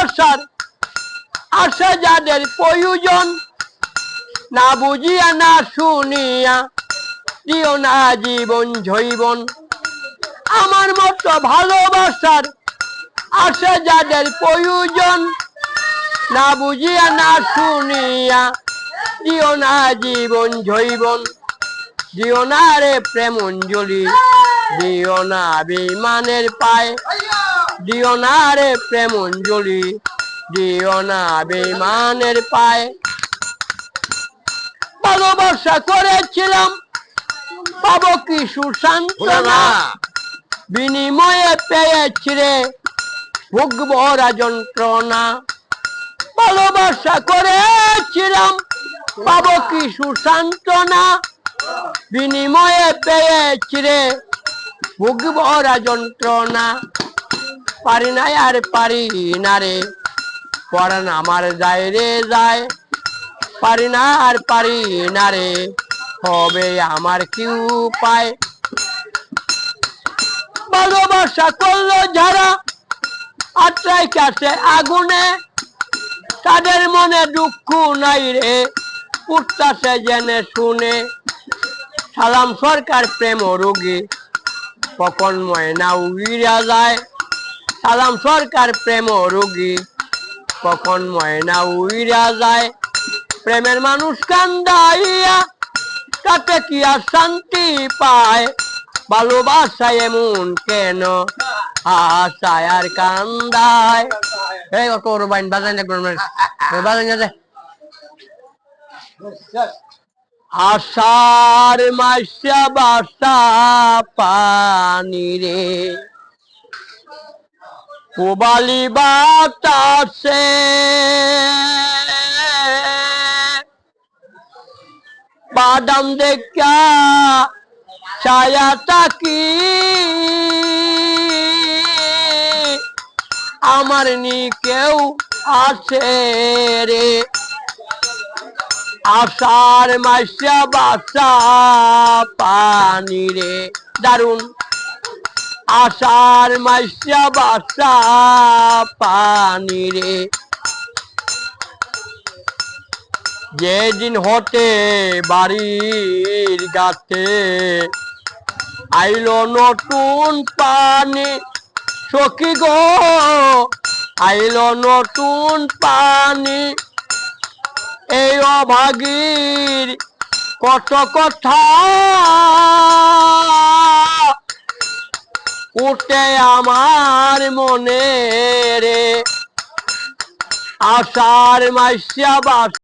ভালোবাসার আসে যাদের প্রয়োজন। না বুঝিয়া, না শুনিয়া দিও না জীবন জৈবন আমার মতো ভালোবাসার আসে যাদের প্রয়োজন। না বুঝিয়া, না শুনিয়া দিও না জীবন জৈবন দিও না রে প্রেম অঞ্জলি, দিও না বিমানের পায়। দিও না রে প্রেম অঞ্জলি দিও না বিমানের পায়। ভালোবাসা করেছিলাম পাবো কি সুশান্তনা বিনিময়ে পেয়েছি রে ভোগ ভরা যন্ত্রণা। ভালোবাসা করেছিলাম পাবো কি সুশান্তনা বিনিময়ে পেয়েছি রে ভোগ যন্ত্রণা। পারি না আর পারি না রে। পরান আমার যায় রে, যায়। পারি না আর পারি না রে। হবে আমার কি উপায়? ভালোবাসা করল যারা আত্রাই কাছে আগুনে। তাদের মনে দুঃখ নাই রে উঠতাছে জেনে শুনে। সালাম সরকার প্রেম রোগী, কখন ময়না উইরা যায়। সালাম, সরকার প্রেম রোগী। কখন ময়না উইরা যায়, প্রেমের মানুষ কান্দাইয়া, তাতে কি আর শান্তি পায়? ভালোবাসা এমন কেন? আশায় আর কান্দায়। এই তোর বাইন বাজাই না বাজাই আষাঢ় মাসা বাসা পানি রে। কোবালি বাতাসে। বাদাম দেখা ছায়া তাকি আমার নি কেউ আছে রে। আষাঢ় মাসা বাসা পানি রে। দারুণ আষাঢ় মাসা বাসা পানি রে। যেদিন হতে বাড়ির গাতে আইলো নতুন পানি, সখী গো, আইলো নতুন পানি। এই অভাগীর কত কথা। উঠে আমার মনে রে। আষাঢ় মাসিয়া